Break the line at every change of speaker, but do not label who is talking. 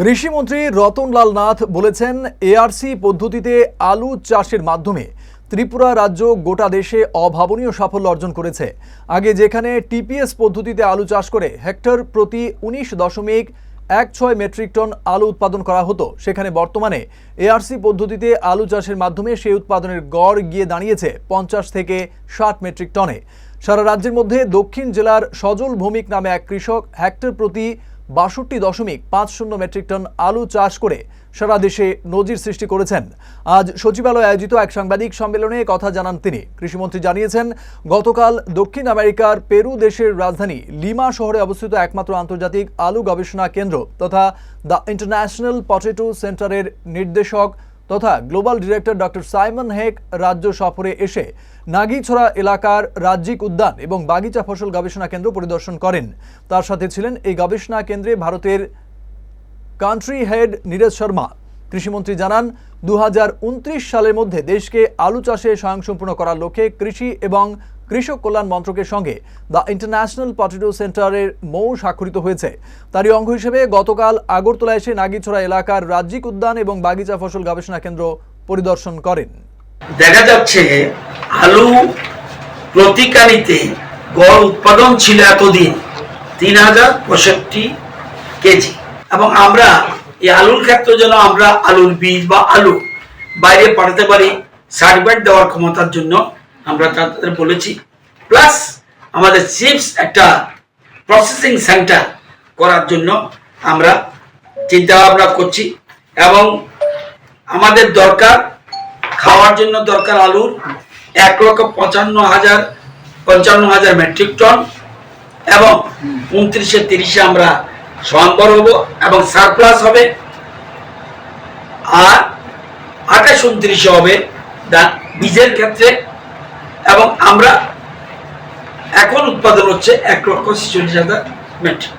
কৃষিমন্ত্রী রতনলাল নাথ বলেছেন, এআরসি পদ্ধতিতে আলু চাষের মাধ্যমে ত্রিপুরা রাজ্য গোটা দেশে অভাবনীয় সাফল্য অর্জন করেছে। আগে যেখানে টিপিএস পদ্ধতিতে আলু চাষ করে হেক্টর প্রতি উনিশ দশমিক এক ছয় মেট্রিক টন আলু উৎপাদন করা হতো, সেখানে বর্তমানে এআরসি পদ্ধতিতে আলু চাষের মাধ্যমে সেই উৎপাদনের গড় গিয়ে দাঁড়িয়েছে পঞ্চাশ থেকে ষাট মেট্রিক টনে। সারা রাজ্যের মধ্যে দক্ষিণ জেলার সজল ভৌমিক নামে এক কৃষক হেক্টর প্রতি বাষট্টি দশমিক পাঁচ শূন্য মেট্রিক টন আলু চাষ করে সারা দেশে নজির সৃষ্টি করেছেন। আজ সচিবালয়ে আয়োজিত এক সাংবাদিক সম্মেলনে কথা জানান তিনি। কৃষিমন্ত্রী জানিয়েছেন, গতকাল দক্ষিণ আমেরিকার পেরু দেশের রাজধানী লিমা শহরে অবস্থিত একমাত্র আন্তর্জাতিক আলু গবেষণা কেন্দ্র তথা দ্য ইন্টারন্যাশনাল পটেটো সেন্টারের নির্দেশক তথা global director doctor Simon Heck রাজ্য সফরে এসে নাগিছড়া এলাকার রাজ্যিক উদ্যান এবং বাগিচা ফসল গবেষণা কেন্দ্র পরিদর্শন করেন। তার সাথে ছিলেন এই গবেষণা কেন্দ্রে ভারতের কান্ট্রি হেড নীরজ শর্মা। কৃষিমন্ত্রী জানান দু হাজার উনত্রিশ সালের মধ্যে দেশকে আলু চাষে স্বয়ংসম্পূর্ণ করার লক্ষ্যে কৃষি এবং কৃষক কল্যাণ মন্ত্রকের সঙ্গে দ্য ইন্টারন্যাশনাল পটেটো সেন্টারের মৌ স্বাক্ষরিত হয়েছে। তারই অঙ্গ হিসেবে গতকাল আগরতলা এসে নাগিছড়া এলাকার রাজ্যিক উদ্যান এবং বাগিচা ফসল গবেষণা কেন্দ্র পরিদর্শন করেন।
দেখা যাচ্ছে আলু প্রতিকারিতে গড় উৎপাদন ছিল এতদিন তিন হাজার পঁয়ষট্টি কেজি। এবং আমরা এই আলুর ক্ষেত্রে যেন আমরা আলুর বীজ বা আলু বাইরে পাঠাতে পারি সার্টিফিকেট দেওয়ার ক্ষমতার জন্য আমরা তাদের বলেছি। প্লাস আমাদের চিপস একটা প্রসেসিং সেন্টার করার জন্য আমরা চিন্তা ভাবনা করছি এবং আমাদের দরকার খাওয়ার জন্য দরকার আলুর এক লক্ষ পঞ্চান্ন হাজার পঞ্চান্ন হাজার মেট্রিক টন এবং উনত্রিশে তিরিশে আমরা স্বয়ংবর হব এবং সারপ্লাস হবে। আর আঠাশ উনত্রিশে হবে বীজের ক্ষেত্রে আমরা এখন উৎপাদন হচ্ছে এক লক্ষ ছেচল্লিশ হাজার মেট্রিক